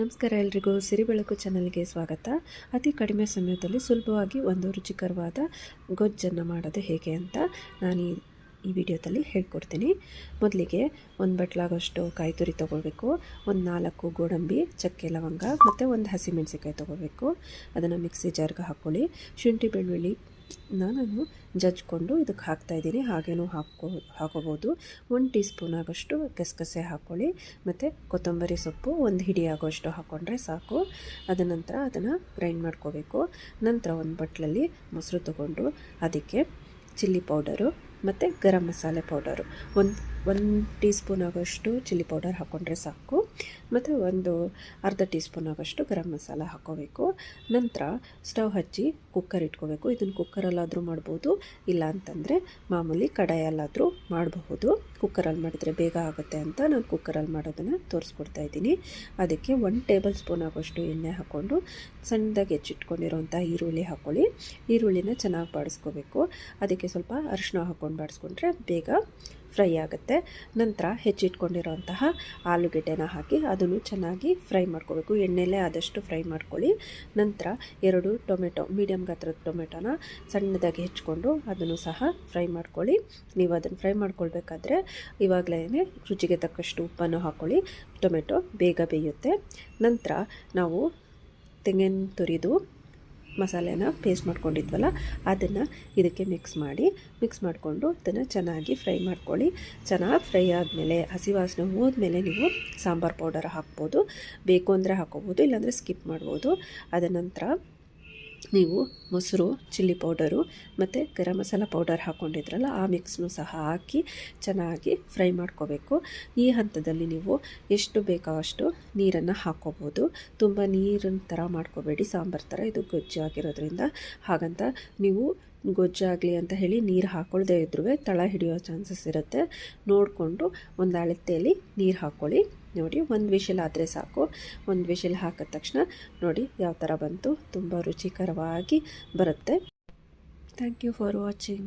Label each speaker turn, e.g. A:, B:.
A: ನಮಸ್ಕಾರ ಎಲ್ರಿಗೂ ಸಿರಿ ಬೆಳಕು ಚಾನಲ್ಗೆ ಸ್ವಾಗತ. ಅತಿ ಕಡಿಮೆ ಸಮಯದಲ್ಲಿ ಸುಲಭವಾಗಿ ಒಂದು ರುಚಿಕರವಾದ ಗೊಜ್ಜನ್ನು ಮಾಡೋದು ಹೇಗೆ ಅಂತ ನಾನು ಈ ಈ ವಿಡಿಯೋದಲ್ಲಿ ಹೇಳ್ಕೊಡ್ತೀನಿ. ಮೊದಲಿಗೆ ಒಂದು ಬಟ್ಲಾಗೋಷ್ಟು ಕಾಯಿ ತುರಿ ತೊಗೊಳ್ಬೇಕು, ಒಂದು ನಾಲ್ಕು ಗೋಡಂಬಿ, ಚಕ್ಕೆ, ಲವಂಗ ಮತ್ತು ಒಂದು ಹಸಿಮೆಣಸಿಕಾಯಿ ತೊಗೋಬೇಕು ಅದನ್ನು ಮಿಕ್ಸಿ ಜಾರ್ಗೆ ಹಾಕ್ಕೊಳ್ಳಿ. ಶುಂಠಿ, ಬೆಳ್ಳುಳ್ಳಿ ನಾನು ಜಜ್ಕೊಂಡು ಇದಕ್ಕೆ ಹಾಕ್ತಾಯಿದ್ದೀನಿ ಹಾಗೇನೂ ಹಾಕೋ ಹಾಕೋಬೋದು. ಒಂದು ಟೀ ಸ್ಪೂನ್ ಆಗೋಷ್ಟು ಗಸಗಸೆ ಹಾಕ್ಕೊಳ್ಳಿ ಮತ್ತು ಕೊತ್ತಂಬರಿ ಸೊಪ್ಪು ಒಂದು ಹಿಡಿ ಆಗೋಷ್ಟು ಹಾಕ್ಕೊಂಡ್ರೆ ಸಾಕು. ಅದ ನಂತರ ಅದನ್ನು ಗ್ರೈಂಡ್ ಮಾಡ್ಕೋಬೇಕು. ನಂತರ ಒಂದು ಬಟ್ಲಲ್ಲಿ ಮೊಸರು ತಗೊಂಡು, ಅದಕ್ಕೆ ಚಿಲ್ಲಿ ಪೌಡರು ಮತ್ತು ಗರಂ ಮಸಾಲೆ ಪೌಡರು. ಒಂದು ಒಂದು ಟೀ ಸ್ಪೂನ್ ಆಗೋಷ್ಟು ಚಿಲ್ಲಿ ಪೌಡರ್ ಹಾಕ್ಕೊಂಡ್ರೆ ಸಾಕು. ಮತ್ತು ಒಂದು ಅರ್ಧ ಟೀ ಸ್ಪೂನ್ ಆಗೋಷ್ಟು ಗರಂ ಮಸಾಲ ಹಾಕ್ಕೋಬೇಕು ನಂತರ ಸ್ಟವ್ ಹಚ್ಚಿ ಕುಕ್ಕರ್ ಇಟ್ಕೋಬೇಕು. ಇದನ್ನು ಕುಕ್ಕರಲ್ಲಾದರೂ ಮಾಡ್ಬೋದು. ಇಲ್ಲ ಅಂತಂದರೆ ಮಾಮೂಲಿ ಕಡಾಯಲ್ಲಾದರೂ ಮಾಡಬಹುದು. ಕುಕ್ಕರಲ್ಲಿ ಮಾಡಿದರೆ ಬೇಗ ಆಗುತ್ತೆ ಅಂತ ನಾನು ಕುಕ್ಕರಲ್ಲಿ ಮಾಡೋದನ್ನು ತೋರಿಸ್ಕೊಡ್ತಾ ಇದ್ದೀನಿ. ಅದಕ್ಕೆ ಒನ್ ಟೇಬಲ್ ಸ್ಪೂನ್ ಆಗೋಷ್ಟು ಎಣ್ಣೆ ಹಾಕ್ಕೊಂಡು ಸಣ್ಣದಾಗಿ ಹೆಚ್ಚಿಟ್ಕೊಂಡಿರೋಂಥ ಈರುಳ್ಳಿ ಹಾಕ್ಕೊಳ್ಳಿ ಈರುಳ್ಳಿನ ಚೆನ್ನಾಗಿ ಬಾಡಿಸ್ಕೋಬೇಕು. ಅದಕ್ಕೆ ಸ್ವಲ್ಪ ಅರಿಶಿನ ಹಾಕ್ಕೊಂಡು ಬಾಡಿಸ್ಕೊಂಡ್ರೆ ಬೇಗ ಫ್ರೈ ಆಗುತ್ತೆ. ನಂತರ ಹೆಚ್ಚಿಟ್ಕೊಂಡಿರೋಂತಹ ಆಲೂಗೆಡ್ಡೆನ ಹಾಕಿ ಅದನ್ನು ಚೆನ್ನಾಗಿ ಫ್ರೈ ಮಾಡ್ಕೋಬೇಕು. ಎಣ್ಣೆಲೇ ಆದಷ್ಟು ಫ್ರೈ ಮಾಡ್ಕೊಳ್ಳಿ. ನಂತರ ಎರಡು ಟೊಮೆಟೊ ಮೀಡಿಯಮ್ ಗಾತ್ರದ ಟೊಮೆಟೊನ ಸಣ್ಣದಾಗಿ ಹೆಚ್ಕೊಂಡು ಅದನ್ನು ಸಹ ಫ್ರೈ ಮಾಡ್ಕೊಳ್ಳಿ. ನೀವು ಅದನ್ನು ಫ್ರೈ ಮಾಡ್ಕೊಳ್ಬೇಕಾದ್ರೆ ಇವಾಗಲೇ ರುಚಿಗೆ ತಕ್ಕಷ್ಟು ಉಪ್ಪನ್ನು ಹಾಕ್ಕೊಳ್ಳಿ ಟೊಮೆಟೊ ಬೇಗ ಬೇಯುತ್ತೆ. ನಂತರ ನಾವು ತೆಂಗಿನ ತುರಿದು ಮಸಾಲೆನ ಪೇಸ್ಟ್ ಮಾಡ್ಕೊಂಡಿದ್ವಲ್ಲ, ಅದನ್ನು ಇದಕ್ಕೆ ಮಿಕ್ಸ್ ಮಾಡಿ ಮಿಕ್ಸ್ ಮಾಡಿಕೊಂಡು ಅದನ್ನು ಚೆನ್ನಾಗಿ ಫ್ರೈ ಮಾಡ್ಕೊಳ್ಳಿ. ಚೆನ್ನಾಗಿ ಫ್ರೈ ಆದಮೇಲೆ, ಹಸಿ ವಾಸನೆ ಹೋದ್ಮೇಲೆ ನೀವು ಸಾಂಬಾರು ಪೌಡರ್ ಹಾಕ್ಬೋದು. ಬೇಕು ಅಂದರೆ ಹಾಕೋಬೋದು ಇಲ್ಲಾಂದರೆ ಸ್ಕಿಪ್ ಮಾಡ್ಬೋದು. ಅದ ನಂತರ ನೀವು ಮೊಸರು, ಚಿಲ್ಲಿ ಪೌಡರು ಮತ್ತು ಗರಂ ಮಸಾಲ ಪೌಡರ್ ಹಾಕ್ಕೊಂಡಿದ್ರಲ್ಲ ಆ ಮಿಕ್ಸ್ನು ಸಹ ಹಾಕಿ ಚೆನ್ನಾಗಿ ಫ್ರೈ ಮಾಡ್ಕೋಬೇಕು. ಈ ಹಂತದಲ್ಲಿ ನೀವು ಎಷ್ಟು ಬೇಕೋ ಅಷ್ಟು ನೀರನ್ನು ಹಾಕ್ಕೋಬೋದು ತುಂಬ ನೀರಿನ ಥರ ಮಾಡ್ಕೋಬೇಡಿ. ಸಾಂಬಾರು ಥರ ಇದು ಗೊಜ್ಜು ಆಗಿರೋದ್ರಿಂದ. ಹಾಗಂತ ನೀವು ಗೊಜ್ಜಾಗಲಿ ಅಂತ ಹೇಳಿ ನೀರು ಹಾಕ್ಕೊಳ್ದೇ ಇದ್ರೂ ತಳ ಹಿಡಿಯೋ ಚಾನ್ಸಸ್ ಇರುತ್ತೆ. ನೋಡಿಕೊಂಡು ಒಂದು ಅಳತೆಯಲ್ಲಿ ನೀರು ಹಾಕ್ಕೊಳ್ಳಿ ನೋಡಿ, ಒಂದು ವಿಷಲ್ ಆದರೆ ಸಾಕು. ಒಂದು ವಿಷಲ್ ಹಾಕಿದ ತಕ್ಷಣ ನೋಡಿ ಯಾವ ಥರ ಬಂತು. ತುಂಬ ರುಚಿಕರವಾಗಿ ಬರುತ್ತೆ. Thank you for watching